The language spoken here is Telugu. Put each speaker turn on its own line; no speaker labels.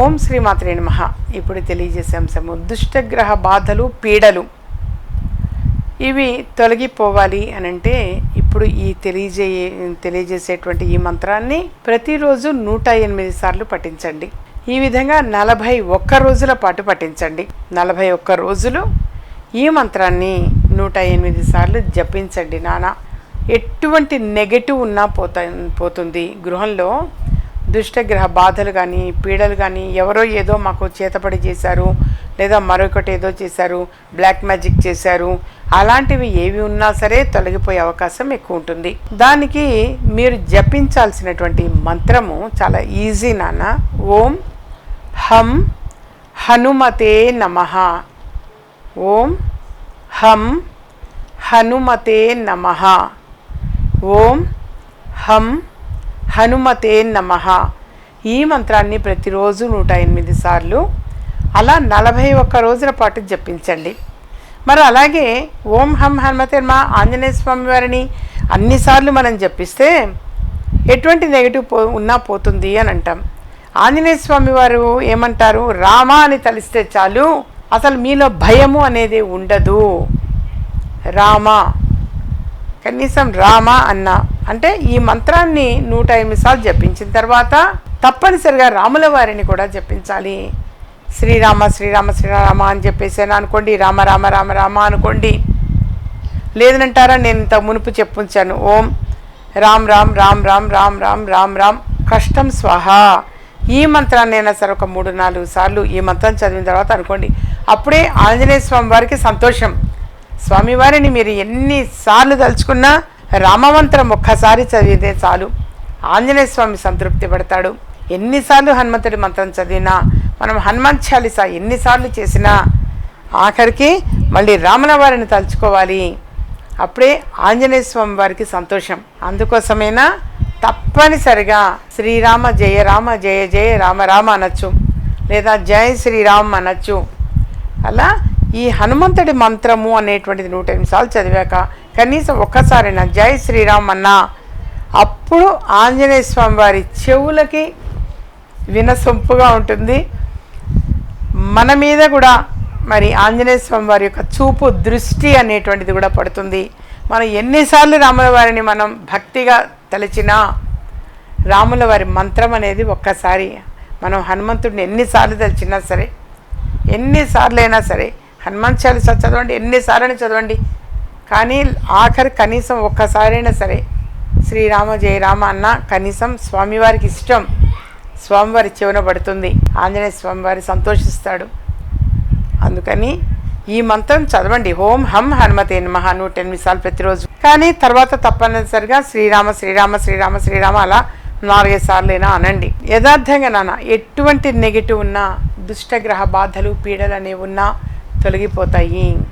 ఓం శ్రీ మాత్రే ఇప్పుడు తెలియజేసే అంశము దుష్టగ్రహ బాధలు పీడలు. ఇవి తొలగిపోవాలి అని అంటే ఇప్పుడు ఈ తెలియజేయ తెలియజేసేటువంటి ఈ మంత్రాన్ని ప్రతిరోజు నూట ఎనిమిది సార్లు పఠించండి. ఈ విధంగా నలభై ఒక్క రోజుల పాటు పఠించండి. నలభై ఒక్క రోజులు ఈ మంత్రాన్ని నూట ఎనిమిది సార్లు జపించండి నాన్న ఎటువంటి నెగటివ్ ఉన్నా పోత పోతుంది. గృహంలో దుష్టగ్రహ బాధలు కానీ పీడలు కానీ ఎవరో ఏదో మాకు చేతపడి చేశారు లేదా మరొకటి ఏదో చేశారు బ్లాక్ మ్యాజిక్ చేశారు అలాంటివి ఏవి ఉన్నా సరే తొలగిపోయే అవకాశం ఎక్కువ ఉంటుంది. దానికి మీరు జపించాల్సినటువంటి మంత్రము చాలా ఈజీ నాన్న. ఓం హం హనుమతే నమః. ఓం హం హనుమతే నమః. ఓం హం హనుమతే నమ. ఈ మంత్రాన్ని ప్రతిరోజు నూట ఎనిమిది సార్లు అలా నలభై ఒక్క రోజుల పాటు జపించండి. మరి అలాగే ఓం హం హనుమతే మా ఆంజనేయ స్వామి వారిని అన్నిసార్లు మనం జపిస్తే ఎటువంటి నెగిటివ్ పో ఉన్నా పోతుంది అని అంటాం. ఆంజనేయ స్వామి వారు ఏమంటారు? రామ అని తలిస్తే చాలు అసలు మీలో భయము అనేది ఉండదు. రామ కనీసం రామ అన్న అంటే ఈ మంత్రాన్ని నూట ఎనిమిది సార్లు జపించిన తర్వాత తప్పనిసరిగా రాముల వారిని కూడా జపించాలి. శ్రీరామ శ్రీరామ శ్రీరామ అని చెప్పేసాను అనుకోండి రామ రామ రామ రామ అనుకోండి. లేదనంటారా నేను ఇంత మునుపు చెప్పుంచాను ఓం రామ్ రామ్ రామ్ రామ్ రామ్ రామ్ రామ్ రామ్ కష్టం స్వహా. ఈ మంత్రాన్ని అయినా సరే ఒక మూడు నాలుగు సార్లు ఈ మంత్రం చదివిన తర్వాత అనుకోండి అప్పుడే ఆంజనేయ స్వామి వారికి సంతోషం. స్వామివారిని మీరు ఎన్నిసార్లు తలుచుకున్నా రామమంత్రం ఒక్కసారి చదివితే చాలు. ఆంజనేయ స్వామి సంతృప్తి పడతాడు. ఎన్నిసార్లు హనుమంతుడి మంత్రం చదివినా మనం హనుమాన్ చాలీస ఎన్నిసార్లు చేసినా ఆఖరికి మళ్ళీ రాముల వారిని తలుచుకోవాలి. అప్పుడే ఆంజనేయ స్వామి వారికి సంతోషం. అందుకోసమైనా తప్పనిసరిగా శ్రీరామ జయ రామ జయ జయ రామ రామ అనొచ్చు. లేదా జయ శ్రీరామ్ అనొచ్చు. అలా ఈ హనుమంతుడి మంత్రము అనేటువంటిది నూట ఎనిమిది సార్లు చదివాక కనీసం ఒక్కసారైనా జై శ్రీరామ్ అన్నా. అప్పుడు ఆంజనేయ స్వామి వారి చెవులకి వినసొంపుగా ఉంటుంది. మన మీద కూడా మరి ఆంజనేయ స్వామి వారి యొక్క చూపు దృష్టి అనేటువంటిది కూడా పడుతుంది. మనం ఎన్నిసార్లు రాముల వారిని మనం భక్తిగా తలచినా రాముల వారి మంత్రం అనేది ఒక్కసారి మనం హనుమంతుడిని ఎన్నిసార్లు తలిచినా సరే ఎన్నిసార్లు అయినా సరే హనుమాన్ చాలీస చదవండి ఎన్నిసార్లు చదవండి. కానీ ఆఖరి కనీసం ఒక్కసారైనా సరే శ్రీరామ జయరామ అన్న కనీసం స్వామివారికి ఇష్టం స్వామివారి చెవున పడుతుంది. ఆంజనేయ స్వామివారి సంతోషిస్తాడు. అందుకని ఈ మంత్రం చదవండి. ఓం హం హనుమతే నమః నూట ఎనిమిది సార్లు ప్రతిరోజు. కానీ తర్వాత తప్పనిసరిగా శ్రీరామ శ్రీరామ శ్రీరామ శ్రీరామ అలా నాలుగైదు సార్లైనా అనండి. యథార్థంగా నాన్న ఎటువంటి నెగిటివ్ ఉన్నా దుష్టగ్రహ బాధలు పీడలు అనేవి ఉన్నా తొలగిపోతాయి.